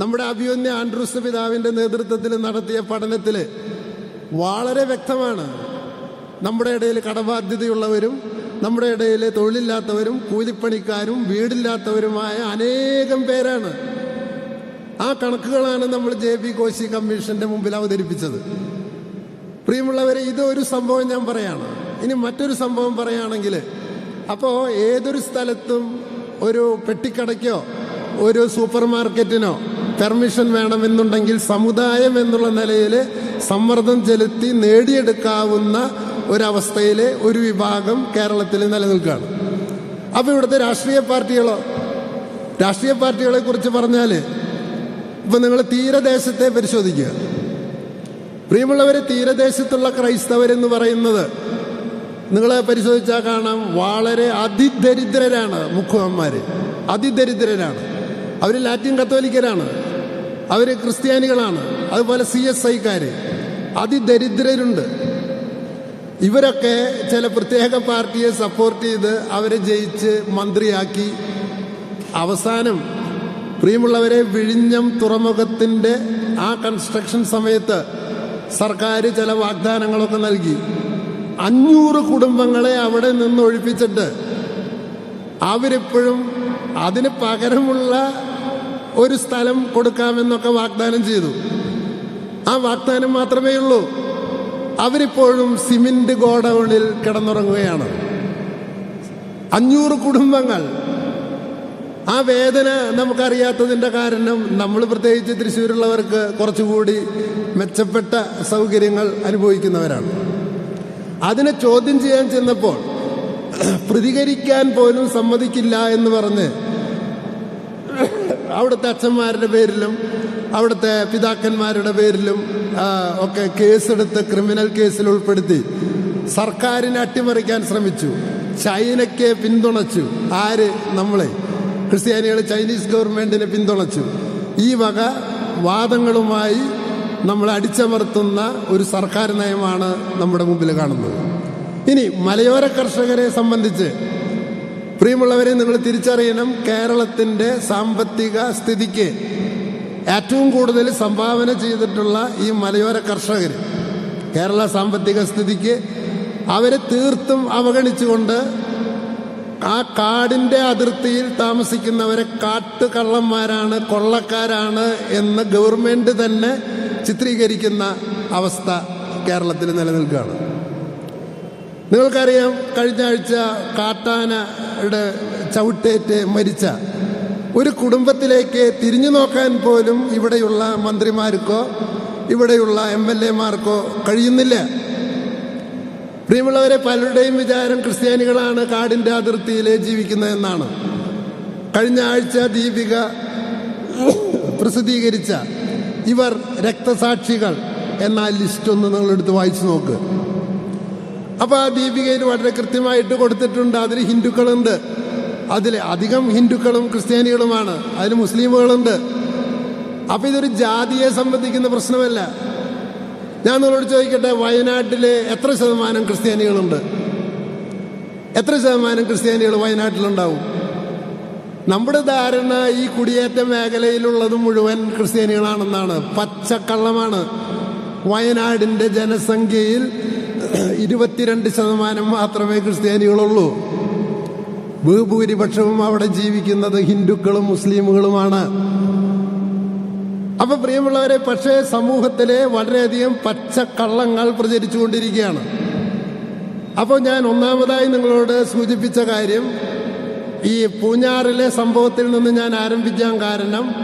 നമ്മുടെ അഭിമന്യ ആൻഡ്രൂസ് പിതാവിന്റെ നേതൃത്വത്തിൽ നടത്തിയ പഠനത്തിൽ വളരെ വ്യക്തമാണ്. നമ്മുടെ ഇടയിൽ കടബാധ്യതയുള്ളവരും നമ്മുടെ ഇടയിൽ തൊഴിലില്ലാത്തവരും കൂലിപ്പണിക്കാരും വീടില്ലാത്തവരുമായ അനേകം പേരാണ് ആ കണക്കുകളാണ് നമ്മൾ ജെ പി കോശി കമ്മീഷന്റെ മുമ്പിൽ അവതരിപ്പിച്ചത്. പ്രിയമുള്ളവരെ ഇത് ഒരു സംഭവം ഞാൻ പറയാണ്. ഇനി മറ്റൊരു സംഭവം പറയുകയാണെങ്കിൽ അപ്പോൾ ഏതൊരു സ്ഥലത്തും ഒരു പെട്ടിക്കടയ്ക്കോ ഒരു സൂപ്പർ മാർക്കറ്റിനോ പെർമിഷൻ വേണമെന്നുണ്ടെങ്കിൽ സമുദായം എന്നുള്ള നിലയിൽ സമ്മർദ്ദം ചെലുത്തി നേടിയെടുക്കാവുന്ന ഒരവസ്ഥയിൽ ഒരു വിഭാഗം കേരളത്തിൽ നിലനിൽക്കുകയാണ്. അപ്പോൾ ഇവിടുത്തെ രാഷ്ട്രീയ പാർട്ടികളോ രാഷ്ട്രീയ പാർട്ടികളെ കുറിച്ച് പറഞ്ഞാൽ ഇപ്പം നിങ്ങൾ തീരദേശത്തെ പരിശോധിക്കുക. പ്രിയമുള്ളവർ തീരദേശത്തുള്ള ക്രൈസ്തവരെന്ന് പറയുന്നത് നിങ്ങൾ പരിശോധിച്ചാൽ കാണാം വളരെ അതിദരിദ്രരാണ് മുഖുവന്മാർ അതിദരിദ്രരാണ്. അവർ ലാറ്റിൻ കത്തോലിക്കരാണ്. അവർ ക്രിസ്ത്യാനികളാണ്. അതുപോലെ സി എസ് ഐക്കാർ അതിദരിദ്രരുണ്ട്. ഇവരൊക്കെ ചില പ്രത്യേക പാർട്ടിയെ സപ്പോർട്ട് ചെയ്ത് അവരെ ജയിച്ച് മന്ത്രിയാക്കി. അവസാനം പ്രിയമുള്ളവരെ വിഴിഞ്ഞം തുറമുഖത്തിന്റെ ആ കൺസ്ട്രക്ഷൻ സമയത്ത് സർക്കാർ ചില വാഗ്ദാനങ്ങളൊക്കെ നൽകി. അഞ്ഞൂറ് കുടുംബങ്ങളെ അവിടെ നിന്ന് ഒഴിപ്പിച്ചിട്ട് അവരിപ്പോഴും അതിന് പകരമുള്ള ഒരു സ്ഥലം കൊടുക്കാമെന്നൊക്കെ വാഗ്ദാനം ചെയ്തു. ആ വാഗ്ദാനം മാത്രമേ ഉള്ളൂ. അവരിപ്പോഴും സിമെന്റ് ഗോഡൌണിൽ കിടന്നുറങ്ങുകയാണ്. അഞ്ഞൂറ് കുടുംബങ്ങൾ. ആ വേദന നമുക്കറിയാത്തതിന്റെ കാരണം നമ്മൾ പ്രത്യേകിച്ച് തൃശ്ശൂരുള്ളവർക്ക് കുറച്ചുകൂടി മെച്ചപ്പെട്ട സൗകര്യങ്ങൾ അനുഭവിക്കുന്നവരാണ്. അതിനെ ചോദ്യം ചെയ്യാൻ ചെന്നപ്പോൾ പ്രതികരിക്കാൻ പോലും സമ്മതിക്കില്ല എന്ന് പറഞ്ഞ് അവിടുത്തെ അച്ഛന്മാരുടെ പേരിലും അവിടുത്തെ പിതാക്കന്മാരുടെ പേരിലും ഒക്കെ കേസെടുത്ത് ക്രിമിനൽ കേസിൽ ഉൾപ്പെടുത്തി. സർക്കാരിനെ അട്ടിമറിക്കാൻ ശ്രമിച്ചു. ചൈനയ്ക്ക് പിന്തുണച്ചു. ആര്? നമ്മളെ. ക്രിസ്ത്യാനികൾ ചൈനീസ് ഗവൺമെന്റിനെ പിന്തുണച്ചു. ഈ വക വാദങ്ങളുമായി നമ്മൾ അടിച്ചമർത്തുന്ന ഒരു സർക്കാർ നയമാണ് നമ്മുടെ മുമ്പിൽ കാണുന്നത്. ഇനി മലയോര കർഷകരെ സംബന്ധിച്ച് പ്രിയമുള്ളവരെ നിങ്ങൾ തിരിച്ചറിയണം കേരളത്തിന്റെ സാമ്പത്തിക സ്ഥിതിക്ക് ഏറ്റവും കൂടുതൽ സംഭാവന ചെയ്തിട്ടുള്ള ഈ മലയോര കർഷകർ കേരള സാമ്പത്തിക സ്ഥിതിക്ക് അവരെ തീർത്തും അവഗണിച്ചുകൊണ്ട് ആ കാടിന്റെ അതിർത്തിയിൽ താമസിക്കുന്നവരെ കാട്ടുകള്ളന്മാരാണ് കൊള്ളക്കാരാണ് എന്ന് ഗവൺമെന്റ് തന്നെ ചിത്രീകരിക്കുന്ന അവസ്ഥ കേരളത്തിൽ നിലനിൽക്കുകയാണ്. നിങ്ങൾക്കറിയാം കഴിഞ്ഞ ആഴ്ച കാട്ടാനയുടെ ചവിട്ടേറ്റ് മരിച്ച ഒരു കുടുംബത്തിലേക്ക് തിരിഞ്ഞു നോക്കാൻ പോലും ഇവിടെയുള്ള മന്ത്രിമാർക്കോ ഇവിടെയുള്ള എം എൽ എമാർക്കോ കഴിയുന്നില്ല. പ്രിയമുള്ളവരെ പലരുടെയും വിചാരം ക്രിസ്ത്യാനികളാണ് കാടിന്റെ അതിർത്തിയിൽ ജീവിക്കുന്നതെന്നാണ് കഴിഞ്ഞ ആഴ്ച ദീപിക പ്രസിദ്ധീകരിച്ച ഇവർ രക്തസാക്ഷികൾ എന്ന ലിസ്റ്റ് ഒന്ന് നിങ്ങളെടുത്ത് വായിച്ചു നോക്ക്. അപ്പോൾ ആ ദീപികയിൽ വളരെ കൃത്യമായിട്ട് കൊടുത്തിട്ടുണ്ട്. അതിൽ ഹിന്ദുക്കളുണ്ട്. അതിൽ അധികം ഹിന്ദുക്കളും ക്രിസ്ത്യാനികളുമാണ്. അതിൽ മുസ്ലിമുകളുണ്ട്. അപ്പോൾ ഇതൊരു ജാതിയെ സംബന്ധിക്കുന്ന പ്രശ്നമല്ല. ഞാൻ നിങ്ങളോട് ചോദിക്കട്ടെ വയനാട്ടിൽ എത്ര ശതമാനം ക്രിസ്ത്യാനികളുണ്ട്? എത്ര ശതമാനം ക്രിസ്ത്യാനികൾ വയനാട്ടിലുണ്ടാവും? നമ്മുടെ ധാരണ ഈ കുടിയേറ്റ മേഖലയിലുള്ളത് മുഴുവൻ ക്രിസ്ത്യാനികളാണെന്നാണ്. പച്ചക്കള്ളമാണ്. വയനാടിന്റെ ജനസംഖ്യയിൽ ഇരുപത്തിരണ്ട് ശതമാനം മാത്രമേ ക്രിസ്ത്യാനികളുള്ളൂ. ബഹുഭൂരിപക്ഷവും അവിടെ ജീവിക്കുന്നത് ഹിന്ദുക്കളും മുസ്ലിമുകളുമാണ്. അപ്പൊ പ്രിയമുള്ളവരെ പക്ഷേ സമൂഹത്തിലെ വളരെയധികം പച്ചക്കള്ളങ്ങൾ പ്രചരിച്ചുകൊണ്ടിരിക്കുകയാണ്. അപ്പോൾ ഞാൻ ഒന്നാമതായി നിങ്ങളോട് സൂചിപ്പിച്ച കാര്യം ഈ പൂഞ്ഞാറിലെ സംഭവത്തിൽ നിന്ന് ഞാൻ ആരംഭിക്കാൻ കാരണം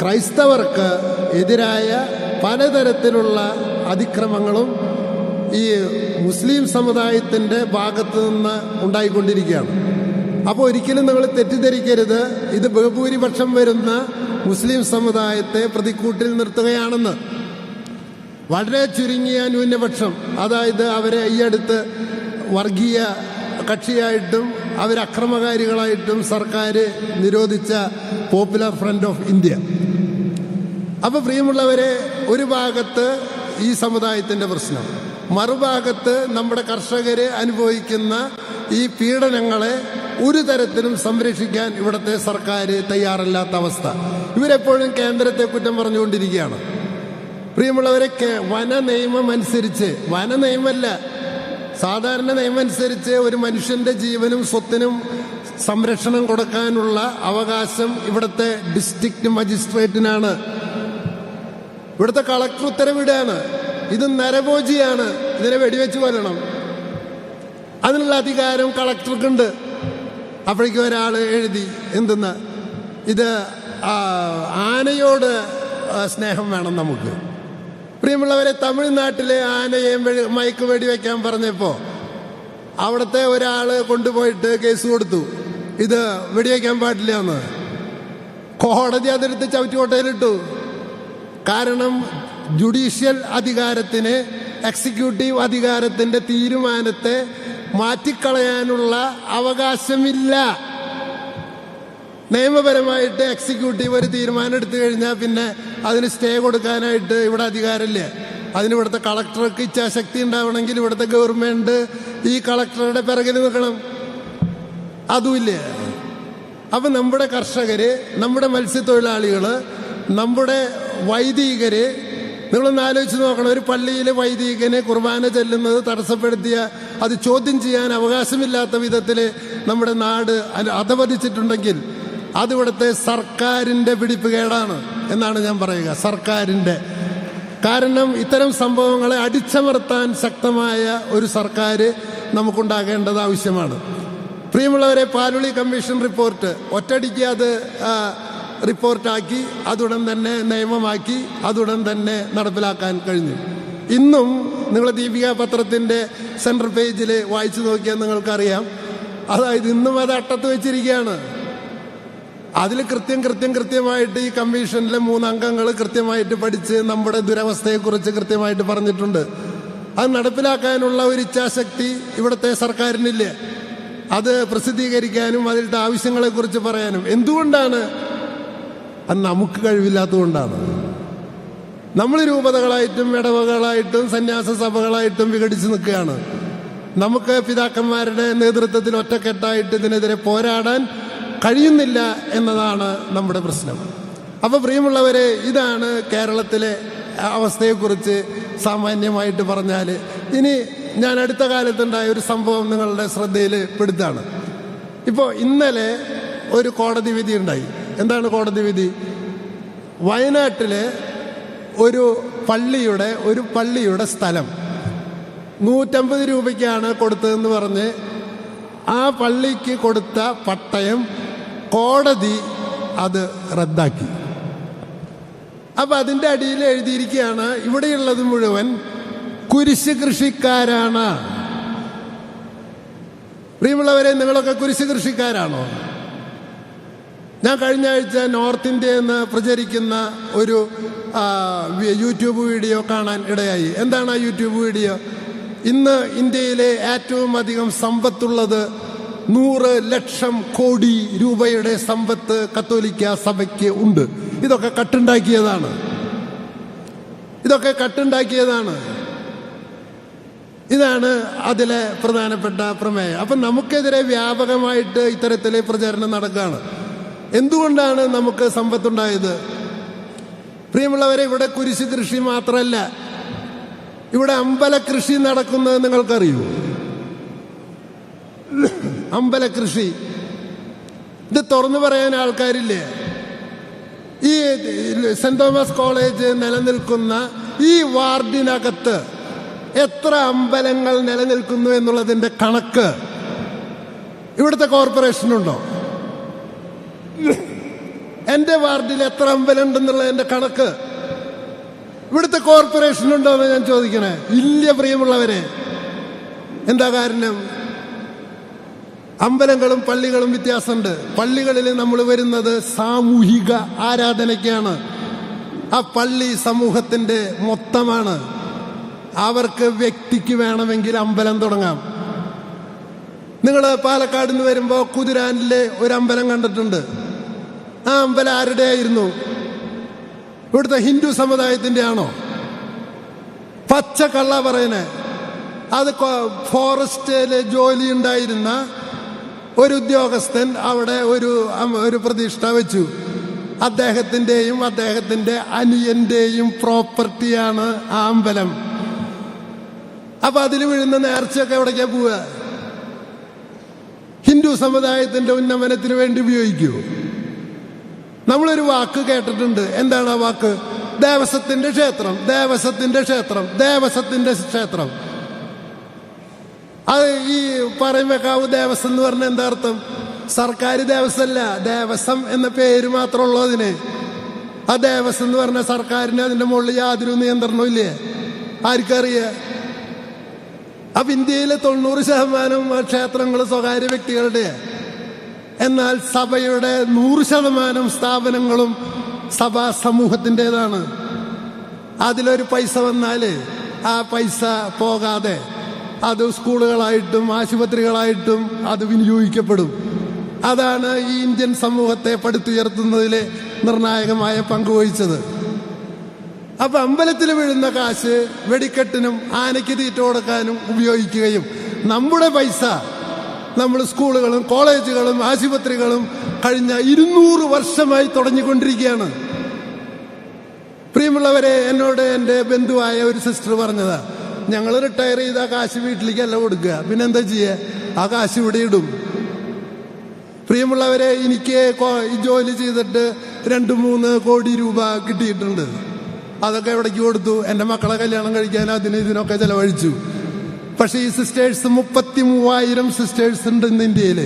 ക്രൈസ്തവർക്ക് എതിരായ പലതരത്തിലുള്ള അതിക്രമങ്ങളും ഈ മുസ്ലിം സമുദായത്തിന്റെ ഭാഗത്ത് നിന്ന് ഉണ്ടായിക്കൊണ്ടിരിക്കുകയാണ്. അപ്പോൾ ഒരിക്കലും നിങ്ങൾ തെറ്റിദ്ധരിക്കരുത്. ഇത് ബഹുഭൂരിപക്ഷം വരുന്ന മുസ്ലിം സമുദായത്തെ പ്രതിക്കൂട്ടിൽ നിർത്തുകയാണെന്ന്. വളരെ ചുരുങ്ങിയ ന്യൂനപക്ഷം. അതായത് അവരെ ഈ അടുത്ത് വർഗീയ കക്ഷിയായിട്ടും അവരക്രമകാരികളായിട്ടും സർക്കാർ നിരോധിച്ച പോപ്പുലർ ഫ്രണ്ട് ഓഫ് ഇന്ത്യ അപ്പോൾ പ്രിയമുള്ളവരെ ഒരു ഭാഗത്ത് ഈ സമുദായത്തിന്റെ പ്രശ്നം. മറുഭാഗത്ത് നമ്മുടെ കർഷകർ അനുഭവിക്കുന്ന ഈ പീഡനങ്ങളെ ഒരു തരത്തിലും സംരക്ഷിക്കാൻ ഇവിടുത്തെ സർക്കാർ തയ്യാറല്ലാത്ത അവസ്ഥ. ഇവരെപ്പോഴും കേന്ദ്രത്തെ കുറ്റം പറഞ്ഞുകൊണ്ടിരിക്കുകയാണ്. പ്രിയമുള്ളവരെ വന നിയമം അനുസരിച്ച് വന നിയമമല്ല സാധാരണ നിയമം അനുസരിച്ച് ഒരു മനുഷ്യന്റെ ജീവനും സ്വത്തിനും സംരക്ഷണം കൊടുക്കാനുള്ള അവകാശം ഇവിടുത്തെ ഡിസ്ട്രിക്ട് മജിസ്ട്രേറ്റിനാണ്. ഇവിടുത്തെ കളക്ടർ ഉത്തരവിടുകയാണ്. ഇത് നരഭോജിയാണ്. ഇതിനെ വെടിവെച്ച് കൊല്ലണം. അതിനുള്ള അധികാരം കളക്ടർക്കുണ്ട്. അപ്പോഴേക്കും ഒരാൾ എഴുതി എന്തെന്ന്? ഇത് ആനയോട് സ്നേഹം വേണം നമുക്ക്. പ്രിയമുള്ളവരെ തമിഴ്നാട്ടിലെ ആനയെ മയക്ക് വെടിവെക്കാൻ പറഞ്ഞപ്പോൾ അവിടുത്തെ ഒരാൾ കൊണ്ടുപോയിട്ട് കേസ് കൊടുത്തു. ഇത് വെടിവെക്കാൻ പാടില്ല എന്ന്. കോടതി അതെടുത്ത് ചവിറ്റുകോട്ടയിലിട്ടു കാരണം ജുഡീഷ്യൽ അധികാരത്തിന് എക്സിക്യൂട്ടീവ് അധികാരത്തിന്റെ തീരുമാനത്തെ മാറ്റിക്കളയാനുള്ള അവകാശമില്ല. നിയമപരമായിട്ട് എക്സിക്യൂട്ടീവ് ഒരു തീരുമാനം എടുത്തു കഴിഞ്ഞാൽ പിന്നെ അതിന് സ്റ്റേ കൊടുക്കാനായിട്ട് ഇവിടെ അധികാരമില്ല? അതിന് ഇവിടുത്തെ കളക്ടർക്ക് ഇച്ഛാശക്തി ഉണ്ടാവണമെങ്കിൽ ഇവിടുത്തെ ഗവൺമെന്റ് ഈ കളക്ടറുടെ പിറകിൽ നിൽക്കണം. അതുമില്ല? അപ്പൊ നമ്മുടെ കർഷകര് നമ്മുടെ മത്സ്യത്തൊഴിലാളികൾ നമ്മുടെ വൈദികര് നിങ്ങളൊന്ന് ആലോചിച്ച് നോക്കണം. ഒരു പള്ളിയിലെ വൈദികനെ കുർബാന ചെല്ലുന്നത് തടസ്സപ്പെടുത്തിയ അത് ചോദ്യം ചെയ്യാൻ അവകാശമില്ലാത്ത വിധത്തിൽ നമ്മുടെ നാട് അധപതിച്ചിട്ടുണ്ടെങ്കിൽ അതിവിടുത്തെ സർക്കാരിന്റെ പിടിപ്പുകേടാണ് എന്നാണ് ഞാൻ പറയുക. സർക്കാരിന്റെ. കാരണം ഇത്തരം സംഭവങ്ങളെ അടിച്ചമർത്താൻ ശക്തമായ ഒരു സർക്കാർ നമുക്കുണ്ടാകേണ്ടത് ആവശ്യമാണ്. പ്രിയമുള്ളവരെ പാലുളി കമ്മീഷൻ റിപ്പോർട്ട്. ഒറ്റടിക്ക് അത് റിപ്പോർട്ടാക്കി അതുടൻ തന്നെ നിയമമാക്കി അതുടൻ തന്നെ നടപ്പിലാക്കാൻ കഴിഞ്ഞു. ഇന്നും നിങ്ങൾ ദീപിക പത്രത്തിന്റെ സെൻട്രൽ പേജിൽ വായിച്ചു നോക്കിയാൽ നിങ്ങൾക്കറിയാം. അതായത് ഇന്നും അത് അട്ടത്ത് വെച്ചിരിക്കുകയാണ്. അതിൽ കൃത്യം കൃത്യം കൃത്യമായിട്ട് ഈ കമ്മീഷനിലെ മൂന്നംഗങ്ങൾ കൃത്യമായിട്ട് പഠിച്ച് നമ്മുടെ ദുരവസ്ഥയെക്കുറിച്ച് കൃത്യമായിട്ട് പറഞ്ഞിട്ടുണ്ട്. അത് നടപ്പിലാക്കാനുള്ള ഒരു ഇച്ഛാശക്തി ഇവിടുത്തെ സർക്കാരിനില്ല? അത് പ്രസിദ്ധീകരിക്കാനും അതിലത്തെ ആവശ്യങ്ങളെക്കുറിച്ച് പറയാനും. എന്തുകൊണ്ടാണ് അത് നമുക്ക് കഴിവില്ലാത്തതുകൊണ്ടാണ്. നമ്മൾ രൂപതകളായിട്ടും ഇടവകളായിട്ടും സന്യാസ സഭകളായിട്ടും വിഘടിച്ച് നിൽക്കുകയാണ്. നമുക്ക് പിതാക്കന്മാരുടെ നേതൃത്വത്തിൽ ഒറ്റക്കെട്ടായിട്ട് ഇതിനെതിരെ പോരാടാൻ കഴിയുന്നില്ല എന്നതാണ് നമ്മുടെ പ്രശ്നം. അപ്പോൾ പ്രിയമുള്ളവരെ ഇതാണ് കേരളത്തിലെ അവസ്ഥയെക്കുറിച്ച് സാമാന്യമായിട്ട് പറഞ്ഞാൽ ഇനി ഞാൻ അടുത്ത കാലത്തുണ്ടായ ഒരു സംഭവം നിങ്ങളുടെ ശ്രദ്ധയിൽ പെടുത്താണ് ഇപ്പോൾ ഇന്നലെ ഒരു കോടതി വിധി ഉണ്ടായി എന്താണ് കോടതി വിധി? വയനാട്ടിലെ ഒരു പള്ളിയുടെ ഒരു പള്ളിയുടെ സ്ഥലം. നൂറ്റമ്പത് രൂപയ്ക്കാണ് കൊടുത്തതെന്ന് പറഞ്ഞ് ആ പള്ളിക്ക് കൊടുത്ത പട്ടയം കോടതി അത് റദ്ദാക്കി. അപ്പം അതിന്റെ അടിയിൽ എഴുതിയിരിക്കുകയാണ് ഇവിടെയുള്ളത് മുഴുവൻ കുരിശ് കൃഷിക്കാരാണ്. പ്രിയമുള്ളവരെ നിങ്ങളൊക്കെ കുരിശ് കൃഷിക്കാരാണോ? ഞാൻ കഴിഞ്ഞ ആഴ്ച നോർത്ത് ഇന്ത്യയിൽ നിന്ന് പ്രചരിക്കുന്ന ഒരു യൂട്യൂബ് വീഡിയോ കാണാൻ ഇടയായി. എന്താണ് ആ യൂട്യൂബ് വീഡിയോ? ഇന്ന് ഇന്ത്യയിലെ ഏറ്റവും അധികം സമ്പത്തുള്ളത് നൂറ് ലക്ഷം കോടി രൂപയുടെ സമ്പത്ത് കത്തോലിക്ക സഭയ്ക്ക് ഉണ്ട്. ഇതൊക്കെ കട്ടുണ്ടാക്കിയതാണ്. ഇതൊക്കെ കട്ടുണ്ടാക്കിയതാണ്. ഇതാണ് അതിലെ പ്രധാനപ്പെട്ട പ്രമേയം. അപ്പം നമുക്കെതിരെ വ്യാപകമായിട്ട് ഇത്തരത്തിലെ പ്രചരണം നടക്കുകയാണ്. എന്തുകൊണ്ടാണ് നമുക്ക് സമ്പത്തുണ്ടായത്? പ്രിയമുള്ളവരെ ഇവിടെ കുരിശ് കൃഷി മാത്രമല്ല. ഇവിടെ അമ്പല കൃഷി നടക്കുന്നത് നിങ്ങൾക്കറിയൂ? അമ്പല കൃഷി. ഇത് തുറന്നു പറയാൻ ആൾക്കാരില്ലേ? ഈ സെന്റ് തോമസ് കോളേജ് നിലനിൽക്കുന്ന ഈ വാർഡിനകത്ത് എത്ര അമ്പലങ്ങൾ നിലനിൽക്കുന്നു എന്നുള്ളതിന്റെ കണക്ക് ഇവിടുത്തെ കോർപ്പറേഷനുണ്ടോ? എന്റെ വാർഡിൽ എത്ര അമ്പലം എന്റെ കണക്ക്. ഇവിടുത്തെ കോർപ്പറേഷൻ ഉണ്ടോ എന്ന് ഞാൻ ചോദിക്കണേ. ഇല്ല പ്രിയമുള്ളവരെ. എന്താ കാരണം? അമ്പലങ്ങളും പള്ളികളും വ്യത്യാസമുണ്ട്. പള്ളികളിൽ നമ്മൾ വരുന്നത് സാമൂഹിക ആരാധനയ്ക്കാണ്. ആ പള്ളി സമൂഹത്തിന്റെ മൊത്തമാണ്. അവർക്ക് വ്യക്തിക്ക് വേണമെങ്കിൽ അമ്പലം തുടങ്ങാം. നിങ്ങൾ പാലക്കാട് നിന്ന് വരുമ്പോൾ കുതിരാനിലെ ഒരു അമ്പലം കണ്ടിട്ടുണ്ട്. ആ അമ്പലം ആരുടെ ആയിരുന്നു ഇവിടുത്തെ ഹിന്ദു സമുദായത്തിന്റെ ആണോ പച്ച കള്ള പറയണേ. അത് ഫോറസ്റ്റിലെ ജോലി ഉണ്ടായിരുന്ന ഒരു ഉദ്യോഗസ്ഥൻ അവിടെ ഒരു ഒരു പ്രതിഷ്ഠ വെച്ചു. അദ്ദേഹത്തിന്റെയും അദ്ദേഹത്തിന്റെ അനിയന്റെയും പ്രോപ്പർട്ടിയാണ് ആ അമ്പലം അപ്പൊ അതിൽ വീഴുന്ന നേർച്ചയൊക്കെ എവിടേക്കാ പോവുക? ഹിന്ദു സമുദായത്തിന്റെ ഉന്നമനത്തിന് വേണ്ടി ഉപയോഗിക്കൂ. നമ്മളൊരു വാക്ക് കേട്ടിട്ടുണ്ട്. എന്താണ് ആ വാക്ക്? ദേവസ്വത്തിന്റെ ക്ഷേത്രം ദേവസ്വത്തിന്റെ ക്ഷേത്രം ദേവസ്വത്തിന്റെ ക്ഷേത്രം. അത് ഈ പറയുമ്പേക്കാവ് ദേവസ്വം എന്ന് പറഞ്ഞ എന്താ അർത്ഥം? സർക്കാർ ദേവസ്വമല്ല ദേവസ്വം എന്ന പേര് മാത്രമുള്ളൂ അതിന്. ആ ദേവസ്വം എന്ന് പറഞ്ഞ സർക്കാരിന് അതിന്റെ മുകളിൽ യാതൊരു നിയന്ത്രണവും ഇല്ലേ? ആർക്കറിയ? അപ്പൊ ഇന്ത്യയിലെ തൊണ്ണൂറ് ശതമാനം ക്ഷേത്രങ്ങൾ സ്വകാര്യ വ്യക്തികളുടെ എന്നാൽ സഭയുടെ നൂറ് ശതമാനം സ്ഥാപനങ്ങളും സഭാ സമൂഹത്തിന്റെതാണ്. അതിലൊരു പൈസ വന്നാൽ ആ പൈസ പോകാതെ അത് സ്കൂളുകളായിട്ടും ആശുപത്രികളായിട്ടും അത് വിനിയോഗിക്കപ്പെടും. അതാണ് ഈ ഇന്ത്യൻ സമൂഹത്തെ പടുത്തുയർത്തുന്നതിലെ നിർണായകമായ പങ്കുവഹിച്ചത് അപ്പൊ അമ്പലത്തിൽ വീഴുന്ന കാശ് വെടിക്കെട്ടിനും ആനയ്ക്ക് തീറ്റ കൊടുക്കാനും ഉപയോഗിക്കുകയും നമ്മുടെ പൈസ നമ്മൾ സ്കൂളുകളും കോളേജുകളും ആശുപത്രികളും കഴിഞ്ഞ ഇരുന്നൂറ് വർഷമായി തുടങ്ങിക്കൊണ്ടിരിക്കുകയാണ്. പ്രിയമുള്ളവരെ എന്നോട് എന്റെ ബന്ധുവായ ഒരു സിസ്റ്റർ പറഞ്ഞതാ ഞങ്ങൾ റിട്ടയർ ചെയ്ത ആ കാശ് വീട്ടിലേക്കല്ല കൊടുക്കുക. പിന്നെ എന്താ ചെയ്യുക ആ കാശ് ഇവിടെ ഇടും. പ്രിയമുള്ളവരെ എനിക്ക് ജോലി ചെയ്തിട്ട് രണ്ട് മൂന്ന് കോടി രൂപ കിട്ടിയിട്ടുണ്ട്. അതൊക്കെ എവിടേക്ക് കൊടുത്തു? എന്റെ മക്കളെ കല്യാണം കഴിക്കാൻ അതിന് ഇതിനൊക്കെ ചെലവഴിച്ചു. പക്ഷേ ഈ സിസ്റ്റേഴ്സ് മുപ്പത്തി മൂവായിരം സിസ്റ്റേഴ്സ് ഉണ്ട് ഇന്ന് ഇന്ത്യയിൽ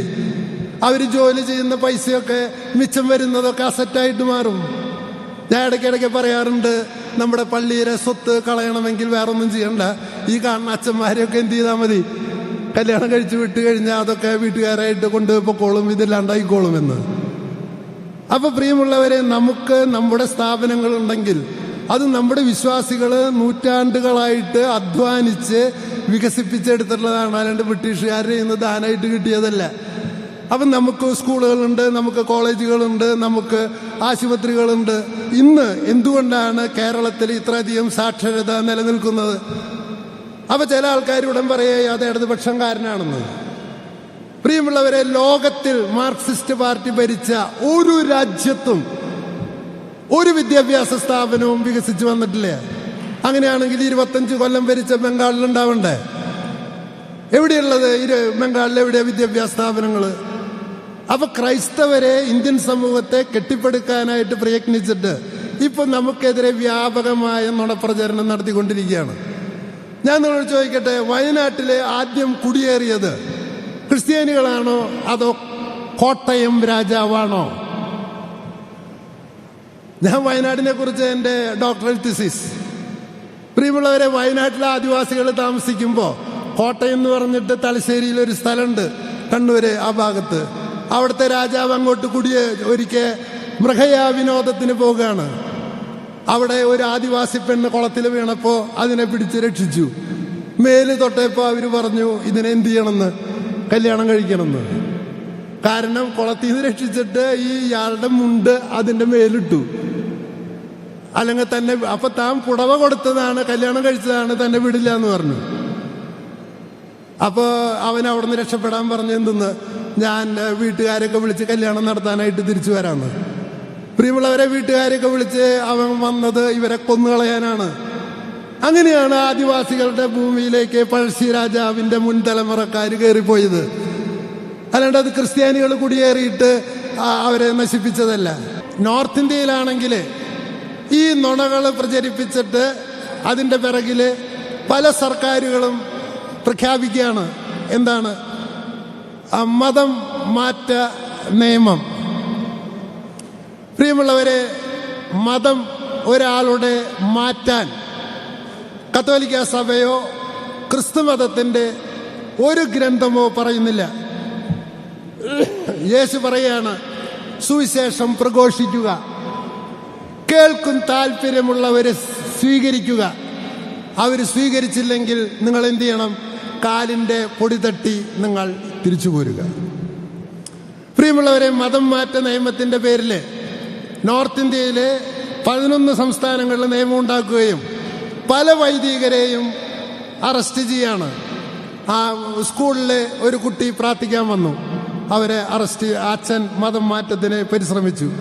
അവർ ജോലി ചെയ്യുന്ന പൈസയൊക്കെ മിച്ചം വരുന്നതൊക്കെ അസറ്റായിട്ട് മാറും. ഞാൻ ഇടയ്ക്കിടയ്ക്ക് പറയാറുണ്ട് നമ്മുടെ പള്ളിയിലെ സ്വത്ത് കളയണമെങ്കിൽ വേറെ ഒന്നും ചെയ്യണ്ട. ഈ കാണുന്ന അച്ഛന്മാരെയൊക്കെ എന്ത് ചെയ്താൽ മതി? കല്യാണം കഴിച്ചു വിട്ട് കഴിഞ്ഞാൽ അതൊക്കെ വീട്ടുകാരായിട്ട് കൊണ്ട് പൊക്കോളും ഇതെല്ലാണ്ടായിക്കോളും എന്ന്. അപ്പൊ പ്രിയമുള്ളവരെ നമുക്ക് നമ്മുടെ സ്ഥാപനങ്ങൾ ഉണ്ടെങ്കിൽ അത് നമ്മുടെ വിശ്വാസികൾ നൂറ്റാണ്ടുകളായിട്ട് അധ്വാനിച്ച് വികസിപ്പിച്ചെടുത്തിട്ടുള്ളതാണ്. അല്ലാണ്ട് ബ്രിട്ടീഷുകാർ ഇന്ന് ദാനമായിട്ട് കിട്ടിയതല്ല. അപ്പം നമുക്ക് സ്കൂളുകളുണ്ട് നമുക്ക് കോളേജുകളുണ്ട് നമുക്ക് ആശുപത്രികളുണ്ട്. ഇന്ന് എന്തുകൊണ്ടാണ് കേരളത്തിൽ ഇത്രയധികം സാക്ഷരത നിലനിൽക്കുന്നത്? അപ്പൊ ചില ആൾക്കാർ ഉടൻ പറയുക അത് ഇടതുപക്ഷംകാരനാണെന്ന് പ്രിയമുള്ളവരെ ലോകത്തിൽ മാർക്സിസ്റ്റ് പാർട്ടി ഭരിച്ച ഒരു രാജ്യത്തും ഒരു വിദ്യാഭ്യാസ സ്ഥാപനവും വികസിച്ചു വന്നിട്ടില്ല. അങ്ങനെയാണെങ്കിൽ ഇരുപത്തഞ്ച് കൊല്ലം ഭരിച്ച ബംഗാളിൽ ഉണ്ടാവണ്ടേ? എവിടെയുള്ളത്? ഇരു ബംഗാളിൽ എവിടെ വിദ്യാഭ്യാസ സ്ഥാപനങ്ങൾ അപ്പൊ ക്രൈസ്തവരെ ഇന്ത്യൻ സമൂഹത്തെ കെട്ടിപ്പടുക്കാനായിട്ട് പ്രയത്നിച്ചിട്ട് ഇപ്പൊ നമുക്കെതിരെ വ്യാപകമായ നുണപ്രചരണം നടത്തിക്കൊണ്ടിരിക്കുകയാണ്. ഞാൻ നിങ്ങളോട് ചോദിക്കട്ടെ വയനാട്ടിലെ ആദ്യം കുടിയേറിയത് ക്രിസ്ത്യാനികളാണോ? അതോ കോട്ടയം രാജാവാണോ? ഞാൻ വയനാടിനെ കുറിച്ച് എന്റെ ഡോക്ടറൽ തിസിസ് പ്രിയമുള്ളവരെ വയനാട്ടിലെ ആദിവാസികൾ താമസിക്കുമ്പോൾ കോട്ടയം എന്ന് പറഞ്ഞിട്ട് തലശ്ശേരിയിൽ ഒരു സ്ഥലമുണ്ട് കണ്ണൂര് ആ ഭാഗത്ത്. അവിടുത്തെ രാജാവ് അങ്ങോട്ട് കുടിയെ ഒരിക്കൽ മൃഗയാ വിനോദത്തിന് പോവുകയാണ്. അവിടെ ഒരു ആദിവാസി പെണ്ണ് കുളത്തിൽ വീണപ്പോൾ അതിനെ പിടിച്ച് രക്ഷിച്ചു. മേൽ തൊട്ടപ്പോൾ അവർ പറഞ്ഞു ഇതിനെ എന്ത് ചെയ്യണമെന്ന്? കല്യാണം കഴിക്കണമെന്ന്. കാരണം കുളത്തിൽ നിന്ന് രക്ഷിച്ചിട്ട് ഈ ഇയാളുടെ മുണ്ട് അതിന്റെ മേലിട്ടു. അല്ലെങ്കിൽ തന്നെ അപ്പൊ താൻ പുടവ കൊടുത്തതാണ് കല്യാണം കഴിച്ചതാണ് തന്നെ വിടില്ല എന്ന് പറഞ്ഞു. അപ്പോൾ അവൻ അവിടെ നിന്ന് രക്ഷപ്പെടാൻ പറഞ്ഞു എന്തെന്ന്? ഞാൻ വീട്ടുകാരൊക്കെ വിളിച്ച് കല്യാണം നടത്താനായിട്ട് തിരിച്ചു വരാമെന്ന് പ്രിയമുള്ളവരെ വീട്ടുകാരൊക്കെ വിളിച്ച് അവൻ വന്നത് ഇവരെ കൊന്നുകളയാനാണ്. അങ്ങനെയാണ് ആദിവാസികളുടെ ഭൂമിയിലേക്ക് പഴശ്ശി രാജാവിന്റെ മുൻ തലമുറക്കാർ കയറിപ്പോയത്. അല്ലാണ്ട് അത് ക്രിസ്ത്യാനികൾ കുടിയേറിയിട്ട് അവരെ നശിപ്പിച്ചതല്ല. നോർത്ത് ഇന്ത്യയിലാണെങ്കിൽ ഈ നുണകൾ പ്രചരിപ്പിച്ചിട്ട് അതിന്റെ പിറകിൽ പല സർക്കാരുകളും പ്രഖ്യാപിക്കുകയാണ്. എന്താണ്? മതം മാറ്റ നിയമം. പ്രിയമുള്ളവരെ മതം ഒരാളുടെ മാറ്റാൻ കത്തോലിക്ക സഭയോ ക്രിസ്തു മതത്തിന്റെ ഒരു ഗ്രന്ഥമോ പറയുന്നില്ല. യേശു പറയാണ് സുവിശേഷം പ്രഘോഷിക്കുക. കേൾക്കും താല്പര്യമുള്ളവരെ സ്വീകരിക്കുക. അവർ സ്വീകരിച്ചില്ലെങ്കിൽ നിങ്ങൾ എന്തു ചെയ്യണം കാലിന്റെ പൊടി തട്ടി നിങ്ങൾ തിരിച്ചു പോരുക പ്രിയമുള്ളവരെ മതം മാറ്റ നിയമത്തിന്റെ പേരിൽ നോർത്ത് ഇന്ത്യയിലെ പതിനൊന്ന് സംസ്ഥാനങ്ങളിൽ നിയമം ഉണ്ടാക്കുകയും പല വൈദികരെയും അറസ്റ്റ് ചെയ്യാണ്. ആ സ്കൂളിലെ ഒരു കുട്ടി പ്രാർത്ഥിക്കാൻ വന്നു. അവരെ അറസ്റ്റ് അച്ഛൻ മതം മാറ്റത്തിന് പരിശ്രമിച്ചു.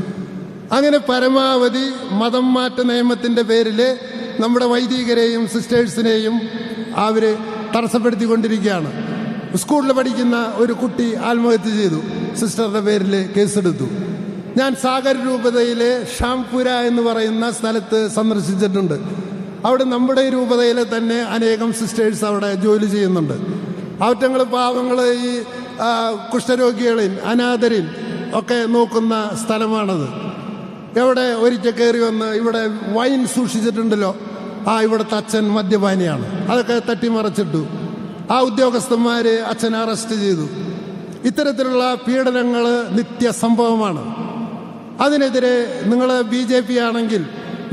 അങ്ങനെ പരമാവധി മതം മാറ്റ നിയമത്തിന്റെ പേരിൽ നമ്മുടെ വൈദികരെയും സിസ്റ്റേഴ്സിനെയും അവർ തടസ്സപ്പെടുത്തിക്കൊണ്ടിരിക്കുകയാണ്. സ്കൂളിൽ പഠിക്കുന്ന ഒരു കുട്ടി ആത്മഹത്യ ചെയ്തു. സിസ്റ്ററുടെ പേരിൽ കേസെടുത്തു. ഞാൻ സാഗർ രൂപതയിലെ ഷാംപുര എന്ന് പറയുന്ന സ്ഥലത്ത് സന്ദർശിച്ചിട്ടുണ്ട്. അവിടെ നമ്മുടെ രൂപതയിലെ തന്നെ അനേകം സിസ്റ്റേഴ്സ് അവിടെ ജോലി ചെയ്യുന്നുണ്ട്. അവറ്റങ്ങൾ പാവങ്ങൾ ഈ കുഷ്ഠരോഗികളിൽ അനാഥരിൽ ഒക്കെ നോക്കുന്ന സ്ഥലമാണത്. എവിടെ ഒരിക്കൽ കയറി വന്ന് ഇവിടെ വൈൻ സൂക്ഷിച്ചിട്ടുണ്ടല്ലോ? ആ ഇവിടുത്തെ അച്ഛൻ മദ്യപാനിയാണ്. അതൊക്കെ തട്ടിമറച്ചിട്ടു. ആ ഉദ്യോഗസ്ഥന്മാർ അച്ഛൻ അറസ്റ്റ് ചെയ്തു. ഇത്തരത്തിലുള്ള പീഡനങ്ങൾ നിത്യസംഭവമാണ്. അതിനെതിരെ നിങ്ങൾ ബി ജെ പി ആണെങ്കിൽ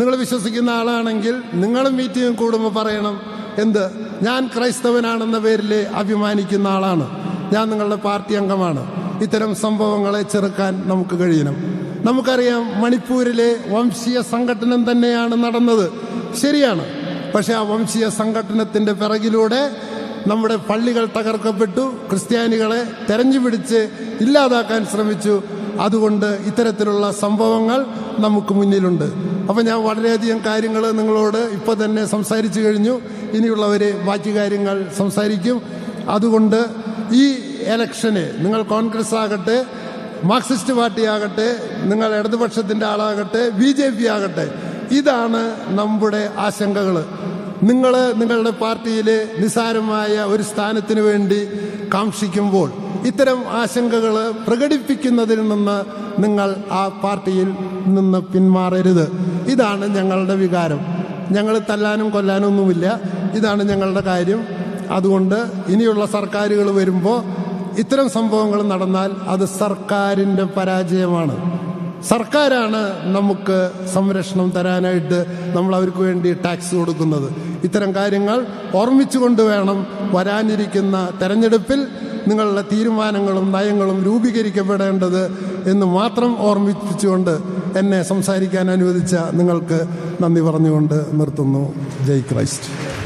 നിങ്ങൾ വിശ്വസിക്കുന്ന ആളാണെങ്കിൽ നിങ്ങളും മീറ്റിംഗ് കൂടുമ്പോൾ പറയണം എന്ത്? ഞാൻ ക്രൈസ്തവനാണെന്ന പേരിൽ അഭിമാനിക്കുന്ന ആളാണ്. ഞാൻ നിങ്ങളുടെ പാർട്ടി അംഗമാണ്. ഇത്തരം സംഭവങ്ങളെ ചെറുക്കാൻ നമുക്ക് കഴിയണം. നമുക്കറിയാം മണിപ്പൂരിലെ വംശീയ സംഘടനം തന്നെയാണ് നടന്നത്. ശരിയാണ്. പക്ഷെ ആ വംശീയ സംഘടനത്തിന്റെ പിറകിലൂടെ നമ്മുടെ പള്ളികൾ തകർക്കപ്പെട്ടു. ക്രിസ്ത്യാനികളെ തെരഞ്ഞു പിടിച്ച് ഇല്ലാതാക്കാൻ ശ്രമിച്ചു. അതുകൊണ്ട് ഇത്തരത്തിലുള്ള സംഭവങ്ങൾ നമുക്ക് മുന്നിലുണ്ട്. അപ്പം ഞാൻ വളരെയധികം കാര്യങ്ങൾ നിങ്ങളോട് ഇപ്പോൾ തന്നെ സംസാരിച്ചു കഴിഞ്ഞു. ഇനിയുള്ളവർ ബാക്കി കാര്യങ്ങൾ സംസാരിക്കും. അതുകൊണ്ട് ഈ എലക്ഷന് നിങ്ങൾ കോൺഗ്രസ് ആകട്ടെ മാർക്സിസ്റ്റ് പാർട്ടിയാകട്ടെ നിങ്ങൾ ഇടതുപക്ഷത്തിന്റെ ആളാകട്ടെ ബി ജെ പി ആകട്ടെ ഇതാണ് നമ്മുടെ ആശങ്കകൾ നിങ്ങൾ നിങ്ങളുടെ പാർട്ടിയിൽ നിസാരമായ ഒരു സ്ഥാനത്തിന് വേണ്ടി കാക്ഷിക്കുമ്പോൾ ഇത്തരം ആശങ്കകൾ പ്രകടിപ്പിക്കുന്നതിൽ നിന്ന് നിങ്ങൾ ആ പാർട്ടിയിൽ നിന്ന് പിന്മാറരുത്. ഇതാണ് ഞങ്ങളുടെ വികാരം. ഞങ്ങൾ തല്ലാനും കൊല്ലാനും ഒന്നുമില്ല. ഇതാണ് ഞങ്ങളുടെ കാര്യം. അതുകൊണ്ട് ഇനിയുള്ള സർക്കാരുകൾ വരുമ്പോൾ ഇത്തരം സംഭവങ്ങൾ നടന്നാൽ അത് സർക്കാരിന്റെ പരാജയമാണ്. സർക്കാരാണ് നമുക്ക് സംരക്ഷണം തരാനായിട്ട് നമ്മൾ അവർക്ക് വേണ്ടി ടാക്സ് കൊടുക്കുന്നത്. ഇത്തരം കാര്യങ്ങൾ ഓർമ്മിച്ചുകൊണ്ട് വേണം വരാനിരിക്കുന്ന തെരഞ്ഞെടുപ്പിൽ നിങ്ങളുടെ തീരുമാനങ്ങളും നയങ്ങളും രൂപീകരിക്കപ്പെടേണ്ടത് എന്ന് മാത്രം ഓർമ്മിപ്പിച്ചുകൊണ്ട് എന്നെ സംസാരിക്കാൻ അനുവദിച്ച നിങ്ങൾക്ക് നന്ദി പറഞ്ഞുകൊണ്ട് നിർത്തുന്നു. ജയ് ക്രൈസ്റ്റ്.